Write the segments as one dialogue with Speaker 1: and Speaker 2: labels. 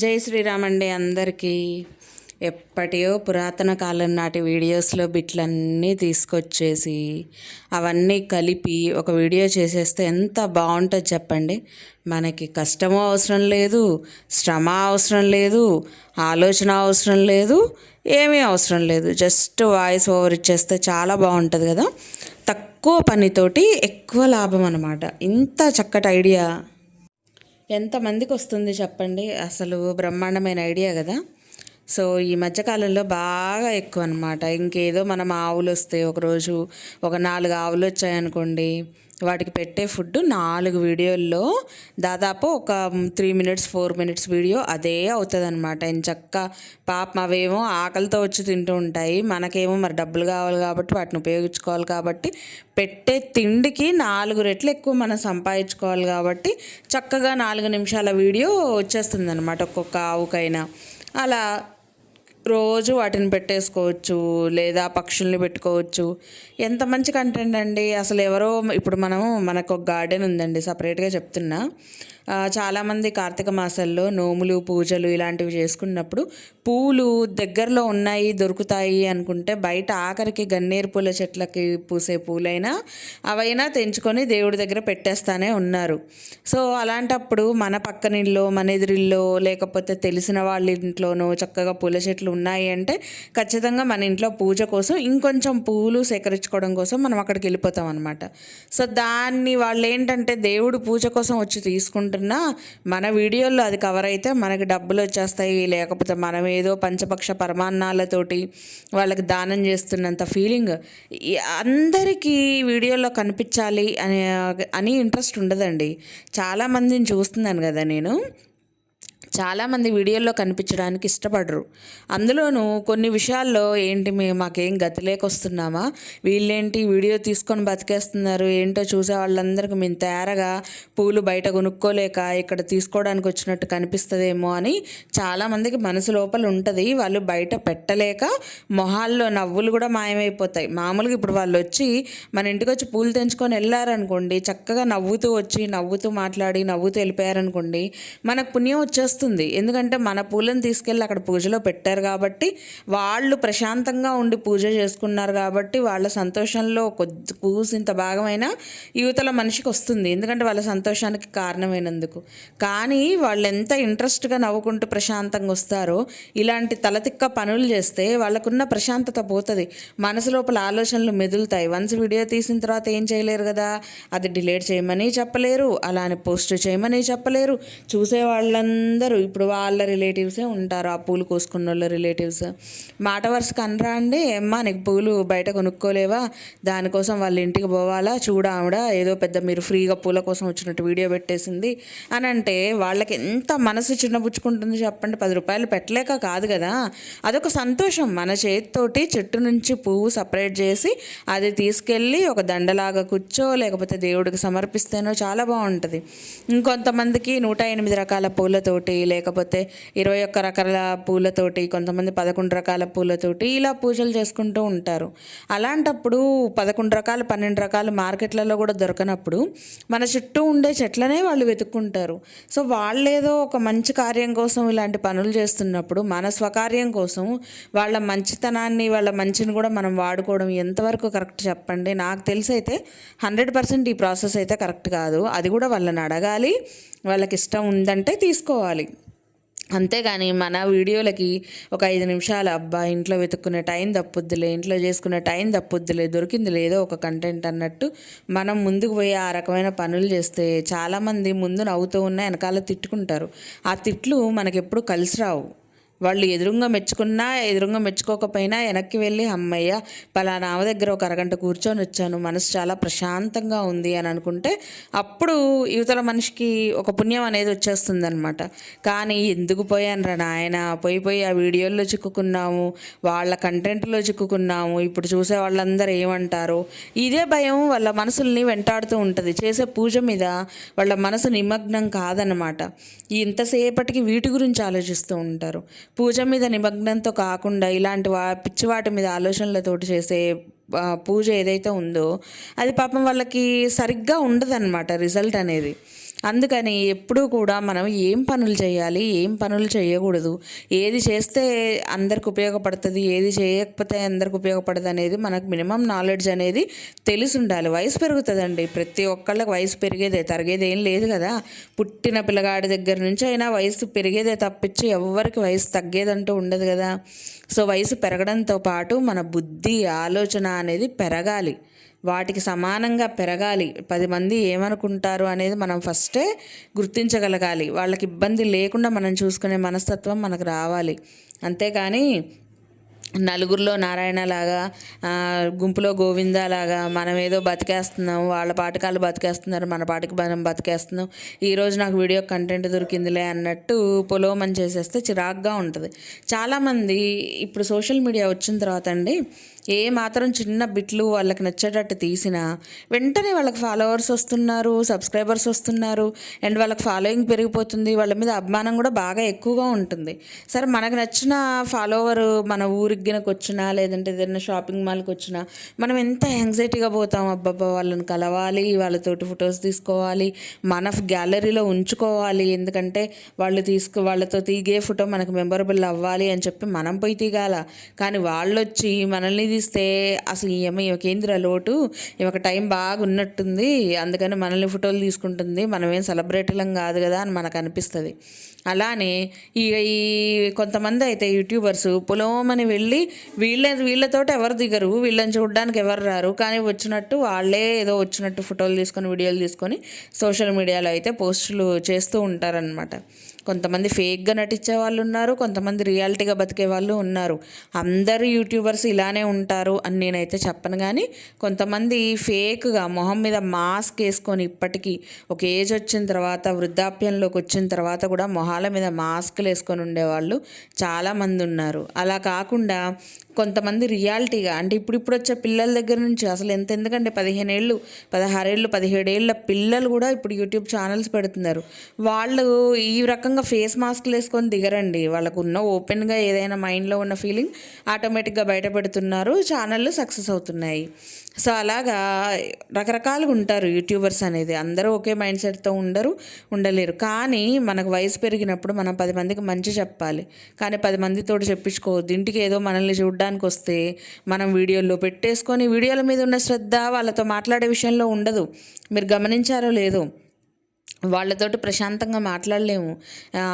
Speaker 1: జై శ్రీరామ్ అండి అందరికీ. ఎప్పటియో పురాతన కాలం నాటి వీడియోస్లో బిట్లన్నీ తీసుకొచ్చేసి అవన్నీ కలిపి ఒక వీడియో చేసేస్తే ఎంత బాగుంటుంది చెప్పండి. మనకి కష్టము అవసరం లేదు శ్రమ అవసరం లేదు ఆలోచన అవసరం లేదు ఏమీ అవసరం లేదు. జస్ట్ వాయిస్ ఓవర్ ఇచ్చేస్తే చాలా బాగుంటుంది కదా. తక్కువ పనితోటి ఎక్కువ లాభం అనమాట ఇంత చక్కటి ఐడియా. ఎంతమందికి వస్తుంది చెప్పండి? అసలు బ్రహ్మాండమైన ఐడియా కదా. సో ఈ మధ్యకాలంలో బాగా ఎక్కువ అనమాట ఇంకేదో మనం ఆవులు వస్తాయి ఒకరోజు ఒక నాలుగు ఆవులు వచ్చాయనుకోండి. వాటికి పెట్టే ఫుడ్ నాలుగు వీడియోల్లో దాదాపు ఒక three minutes four minutes video అదే అవుతుంది అనమాట చక్క పాపం అవేమో ఆకలితో వచ్చి తింటూ ఉంటాయి. మనకేమో మరి డబ్బులు కావాలి కాబట్టి వాటిని ఉపయోగించుకోవాలి కాబట్టి పెట్టే తిండికి నాలుగు రెట్లు ఎక్కువ మనం సంపాదించుకోవాలి కాబట్టి చక్కగా నాలుగు నిమిషాల వీడియో వచ్చేస్తుంది అనమాట ఒక్కొక్క ఆవుకైనా. అలా రోజు వాటిని పెట్టేసుకోవచ్చు లేదా పక్షుల్ని పెట్టుకోవచ్చు. ఎంత మంచి కంటెంట్ అండి. అసలు ఎవరో ఇప్పుడు మనము మనకు ఒక గార్డెన్ ఉందండి సపరేట్గా చెప్తున్నా. చాలామంది కార్తీక మాసాల్లో నోములు పూజలు ఇలాంటివి చేసుకున్నప్పుడు పూలు దగ్గరలో ఉన్నాయి దొరుకుతాయి అనుకుంటే బయట ఆఖరికి గన్నేరు పూల చెట్లకి పూసే పూలైనా అవైనా తెంచుకొని దేవుడి దగ్గర పెట్టేస్తానే ఉన్నారు. సో అలాంటప్పుడు మన పక్కనిల్లో మన ఎదురిల్లో లేకపోతే తెలిసిన వాళ్ళ ఇంట్లోనో చక్కగా పూల చెట్లు ఉన్నాయి అంటే ఖచ్చితంగా మన ఇంట్లో పూజ కోసం ఇంకొంచెం పూలు సేకరించుకోవడం కోసం మనం అక్కడికి వెళ్ళిపోతాం అనమాట సో దాన్ని వాళ్ళు ఏంటంటే దేవుడు పూజ కోసం వచ్చి తీసుకుంటున్నా మన వీడియోల్లో అది కవర్ అయితే మనకి డబ్బులు వచ్చేస్తాయి లేకపోతే మనం ఏదో పంచపక్ష పరమాన్నాలతోటి వాళ్ళకి దానం చేస్తున్నంత ఫీలింగ్ అందరికీ వీడియోలో కనిపించాలి అని అని ఇంట్రెస్ట్ ఉండదండి. చాలామందిని చూస్తున్నాను కదా నేను. చాలామంది వీడియోల్లో కనిపించడానికి ఇష్టపడరు. అందులోనూ కొన్ని విషయాల్లో ఏంటి మేము మాకేం గతి లేకొస్తున్నామా? వీళ్ళేంటి వీడియో తీసుకొని బతికేస్తున్నారు? ఏంటో చూసే వాళ్ళందరికీ మేము తేరగా పూలు బయట కొనుక్కోలేక ఇక్కడ తీసుకోవడానికి వచ్చినట్టు కనిపిస్తుందేమో అని చాలామందికి మనసు లోపల ఉంటుంది. వాళ్ళు బయట పెట్టలేక మొహాల్లో నవ్వులు కూడా మాయమైపోతాయి. మామూలుగా ఇప్పుడు వాళ్ళు వచ్చి మన ఇంటికి వచ్చి పూలు తెంచుకొని వెళ్ళారనుకోండి చక్కగా నవ్వుతూ వచ్చి నవ్వుతూ మాట్లాడి నవ్వుతూ వెళ్ళిపోయారనుకోండి మనకు పుణ్యం వచ్చేస్తుంది ఎందుకంటే మన పూలను తీసుకెళ్ళి అక్కడ పూజలో పెట్టారు కాబట్టి వాళ్ళు ప్రశాంతంగా ఉండి పూజ చేసుకున్నారు కాబట్టి వాళ్ళ సంతోషంలో కొద్ది కూసింత భాగమైన యువతల మనిషికి వస్తుంది. ఎందుకంటే వాళ్ళ సంతోషానికి కారణమైనందుకు. కానీ వాళ్ళు ఎంత ఇంట్రెస్ట్గా నవ్వుకుంటూ ప్రశాంతంగా వస్తారో ఇలాంటి తలతిక్క పనులు చేస్తే వాళ్ళకున్న ప్రశాంతత పోతుంది. మనసు లోపల ఆలోచనలు మెదులుతాయి. వన్స్ వీడియో తీసిన తర్వాత ఏం చేయలేరు కదా? అది డిలీట్ చేయమని చెప్పలేరు. అలానే పోస్ట్ చేయమని చెప్పలేరు. చూసే వాళ్ళందరూ ఇప్పుడు వాళ్ళ రిలేటివ్సే ఉంటారు. ఆ పూలు కోసుకున్న వాళ్ళ రిలేటివ్స్ మాట వరుసకు అనరా అండి? ఏమ్మా నీకు పూలు బయట కొనుక్కోలేవా? దానికోసం వాళ్ళ ఇంటికి పోవాలా? చూడ ఆవిడ ఏదో పెద్ద మీరు ఫ్రీగా పూల కోసం వచ్చినట్టు వీడియో పెట్టేసింది. అని అంటే వాళ్ళకి ఎంత మనసు చిన్నపుచ్చుకుంటుంది చెప్పండి. పది రూపాయలు పెట్టలేక కాదు కదా. అదొక సంతోషం. మన చేతితోటి చెట్టు నుంచి పువ్వు సపరేట్ చేసి అది తీసుకెళ్ళి ఒక దండలాగా కూర్చో లేకపోతే దేవుడికి సమర్పిస్తేనో చాలా బాగుంటుంది. ఇంకొంతమందికి నూట ఎనిమిది రకాల పూలతోటి లేకపోతే ఇరవై ఒక్క రకాల పూలతోటి కొంతమంది పదకొండు రకాల పూలతోటి ఇలా పూజలు చేసుకుంటూ ఉంటారు. అలాంటప్పుడు పదకొండు రకాలు పన్నెండు రకాలు మార్కెట్లలో కూడా దొరకనప్పుడు మన చుట్టూ ఉండే చెట్లనే వాళ్ళు వెతుక్కుంటారు. సో వాళ్ళేదో ఒక మంచి కార్యం కోసం ఇలాంటి పనులు చేస్తున్నప్పుడు మన స్వకార్యం కోసం వాళ్ళ మంచితనాన్ని వాళ్ళ మంచిని కూడా మనం వాడుకోవడం ఎంతవరకు కరెక్ట్ చెప్పండి? నాకు తెలిసి అయితే హండ్రెడ్ పర్సెంట్ ఈ ప్రాసెస్ అయితే కరెక్ట్ కాదు. అది కూడా వాళ్ళని అడగాలి వాళ్ళకి ఇష్టం ఉందంటే తీసుకోవాలి. అంతేగాని మన వీడియోలకి ఒక ఐదు నిమిషాలు అబ్బా ఇంట్లో వెతుక్కునే టైం తప్పుద్దిలే ఇంట్లో చేసుకునే టైం తప్పుద్దిలే దొరికింది లేదో ఒక కంటెంట్ అన్నట్టు మనం ముందుకు పోయి ఆ రకమైన పనులు చేస్తే చాలామంది ముందు నవ్వుతూ ఉన్న వెనకాల తిట్టుకుంటారు. ఆ తిట్లు మనకెప్పుడు కలిసి రావు. వాళ్ళు ఎదురుగా మెచ్చుకున్నా ఎదురుగా మెచ్చుకోకపోయినా వెనక్కి వెళ్ళి అమ్మయ్య పలానా ఆమె దగ్గర ఒక అరగంట కూర్చొని వచ్చాను మనసు చాలా ప్రశాంతంగా ఉంది అని అనుకుంటే అప్పుడు యువతల మనిషికి ఒక పుణ్యం అనేది వచ్చేస్తుంది అనమాట కానీ ఎందుకు పోయాను రా నాయన? పోయి పోయి ఆ వీడియోల్లో చిక్కుకున్నాము వాళ్ళ కంటెంట్లో చిక్కుకున్నాము ఇప్పుడు చూసే వాళ్ళందరూ ఏమంటారు? ఇదే భయం వాళ్ళ మనసుల్ని వెంటాడుతూ ఉంటుంది. చేసే పూజ మీద వాళ్ళ మనసు నిమగ్నం కాదనమాట ఇంతసేపటికి వీటి గురించి ఆలోచిస్తూ ఉంటారు. పూజ మీద నిమగ్నంతో కాకుండా ఇలాంటి వా పిచ్చివాటి మీద ఆలోచనలతోటి చేసే పూజ ఏదైతే ఉందో అది పాపం వాళ్ళకి సరిగ్గా ఉండదన్నమాట రిజల్ట్ అనేది. అందుకని ఎప్పుడూ కూడా మనం ఏం పనులు చేయాలి ఏం పనులు చేయకూడదు. ఏది చేస్తే అందరికి ఉపయోగపడుతుంది ఏది చేయకపోతే అందరికి ఉపయోగపడదు అనేది మనకు మినిమం నాలెడ్జ్ అనేది తెలిసి ఉండాలి వయసు పెరుగుతుందండి. ప్రతి ఒక్కళ్ళకి వయసు పెరిగేదే తరిగేది ఏం లేదు కదా. పుట్టిన పిల్లగాడి దగ్గర నుంచి అయినా వయసు పెరిగేదే తప్పించి ఎవరికి వయసు తగ్గేదంటూ ఉండదు కదా. సో వయసు పెరగడంతో పాటు మన బుద్ధి ఆలోచన అనేది పెరగాలి. వాటికి సమానంగా పెరగాలి. పది మంది ఏమనుకుంటారు అనేది మనం ఫస్టే గుర్తించగలగాలి. వాళ్ళకి ఇబ్బంది లేకుండా మనం చూసుకునే మనస్తత్వం మనకు రావాలి. అంతేకాని నలుగురిలో నారాయణ లాగా గుంపులో గోవిందలాగా మనం ఏదో బతికేస్తున్నాం వాళ్ళ పాటకాలు బతికేస్తున్నారు మన పాటకి మనం బతికేస్తున్నాం ఈరోజు నాకు వీడియో కంటెంట్ దొరికిందిలే అన్నట్టు పొలోమని చేసేస్తే చిరాగ్గా ఉంటుంది. చాలామంది ఇప్పుడు సోషల్ మీడియా వచ్చిన తర్వాత అండి ఏ మాత్రం చిన్న బిట్లు వాళ్ళకి నచ్చేటట్టు తీసినా వెంటనే వాళ్ళకి ఫాలోవర్స్ వస్తున్నారు సబ్స్క్రైబర్స్ వస్తున్నారు. అండ్ వాళ్ళకి ఫాలోయింగ్ పెరిగిపోతుంది. వాళ్ళ మీద అభిమానం కూడా బాగా ఎక్కువగా ఉంటుంది. సరే మనకు నచ్చిన ఫాలోవర్ మన ఊరిగినకు వచ్చినా లేదంటే ఏదైనా షాపింగ్ మాల్కి వచ్చినా మనం ఎంత యాంగ్జైటీగా పోతాం అబ్బాబ్బా వాళ్ళని కలవాలి వాళ్ళతోటి ఫొటోస్ తీసుకోవాలి మన గ్యాలరీలో ఉంచుకోవాలి. ఎందుకంటే వాళ్ళు తీసుకు వాళ్ళతో తీగే ఫోటో మనకు మెమొరబుల్ అవ్వాలి అని చెప్పి మనం పోయి తీగాల. కానీ వాళ్ళు వచ్చి మనల్ని తీస్తే అసలు ఈమె కేంద్ర లోటు? ఈమె టైం బాగా ఉన్నట్టుంది అందుకని మనల్ని ఫోటోలు తీసుకుంటుంది. మనమేం సెలబ్రిటీలం కాదు కదా అని మనకు అనిపిస్తుంది. అలానే ఈ కొంతమంది అయితే యూట్యూబర్స్ పొలమని వెళ్ళి వీళ్ళ వీళ్ళతోటి ఎవరు దిగరు. వీళ్ళని చూడడానికి ఎవరు రారు. కానీ వచ్చినట్టు వాళ్ళే ఏదో వచ్చినట్టు ఫోటోలు తీసుకొని వీడియోలు తీసుకొని సోషల్ మీడియాలో అయితే పోస్టులు చేస్తూ ఉంటారనమాట కొంతమంది ఫేక్గా నటించే వాళ్ళు ఉన్నారు కొంతమంది రియాలిటీగా బతికే వాళ్ళు ఉన్నారు. అందరు యూట్యూబర్స్ ఇలానే ఉంటారు అని నేనైతే చెప్పను. కానీ కొంతమంది ఫేక్గా మొహం మీద మాస్క్ వేసుకొని ఇప్పటికీ ఒక ఏజ్ వచ్చిన తర్వాత వృద్ధాప్యంలోకి వచ్చిన తర్వాత కూడా మొహాల మీద మాస్క్లు వేసుకొని ఉండేవాళ్ళు చాలామంది ఉన్నారు. అలా కాకుండా కొంతమంది రియాలిటీగా అంటే ఇప్పుడు ఇప్పుడు వచ్చే పిల్లల దగ్గర నుంచి అసలు ఎంత ఎందుకంటే పదిహేను ఏళ్ళు పదహారేళ్ళు పదిహేడేళ్ళ పిల్లలు కూడా ఇప్పుడు యూట్యూబ్ ఛానల్స్ పెడుతున్నారు. వాళ్ళు ఈ రకంగా ఫేస్ మాస్క్లు వేసుకొని దిగరండి. వాళ్ళకు ఉన్న ఓపెన్గా ఏదైనా మైండ్లో ఉన్న ఫీలింగ్ ఆటోమేటిక్గా బయట పెడుతున్నారు ఛానళ్ళు సక్సెస్ అవుతున్నాయి. సో అలాగా రకరకాలుగా ఉంటారు యూట్యూబర్స్ అనేది. అందరూ ఒకే మైండ్ సెట్తో ఉండరు ఉండలేరు. కానీ మనకు వయసు పెరిగినప్పుడు మనం పది మందికి మంచి చెప్పాలి. కానీ పది మందితో చెప్పించుకోవద్దు. ఇంటికి ఏదో మనల్ని చూడడం వస్తే మనం వీడియోల్లో పెట్టేసుకొని వీడియోల మీద ఉన్న శ్రద్ధ వాళ్ళతో మాట్లాడే విషయంలో ఉండదు. మీరు గమనించారో లేదో వాళ్ళతోటి ప్రశాంతంగా మాట్లాడలేము.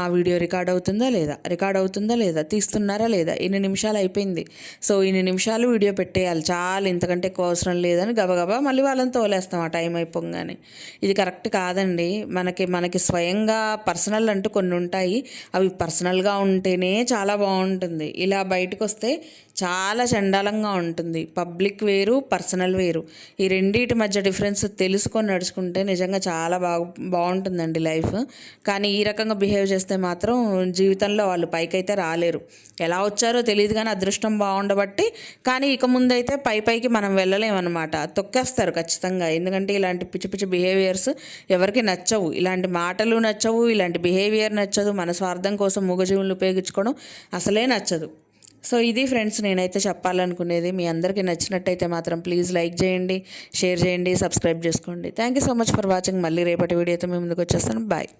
Speaker 1: వీడియో రికార్డ్ అవుతుందా లేదా? రికార్డ్ అవుతుందా లేదా? తీస్తున్నారా లేదా? ఇన్ని నిమిషాలు అయిపోయింది. సో ఇన్ని నిమిషాలు వీడియో పెట్టేయాలి. చాలా ఇంతకంటే ఎక్కువ అవసరం లేదని గబగబా మళ్ళీ వాళ్ళని తోలేస్తాం ఆ టైం అయిపోగానే. ఇది కరెక్ట్ కాదండి. మనకి మనకి స్వయంగా పర్సనల్ అంటూ కొన్ని ఉంటాయి. అవి పర్సనల్గా ఉంటేనే చాలా బాగుంటుంది. ఇలా బయటకు వస్తే చాలా చండాలంగా ఉంటుంది. పబ్లిక్ వేరు పర్సనల్ వేరు. ఈ రెండింటి మధ్య డిఫరెన్స్ తెలుసుకొని నడుచుకుంటే నిజంగా చాలా బాగు బాగుంటుందండి లైఫ్. కానీ ఈ రకంగా బిహేవ్ చేస్తే మాత్రం జీవితంలో వాళ్ళు పైకైతే రాలేరు. ఎలా వచ్చారో తెలియదు కానీ అదృష్టం బాగుండబట్టి కానీ ఇక ముందైతే పై పైకి మనం వెళ్ళలేమన్నమాట. తొక్కేస్తారు ఖచ్చితంగా. ఎందుకంటే ఇలాంటి పిచ్చి పిచ్చి బిహేవియర్స్ ఎవరికి నచ్చవు. ఇలాంటి మాటలు నచ్చవు ఇలాంటి బిహేవియర్ నచ్చదు. మన స్వార్థం కోసం మూగజీవులను ఉపయోగించుకోవడం అసలే నచ్చదు. సో ఇది ఫ్రెండ్స్ నేనైతే చెప్పాలనుకునేది. మీ అందరికీ నచ్చినట్టయితే మాత్రం ప్లీజ్ లైక్ చేయండి షేర్ చేయండి సబ్స్క్రైబ్ చేసుకోండి. Thank you so much for watching మళ్ళీ రేపటి వీడియోతో మీ ముందుకు వచ్చేస్తాను. బాయ్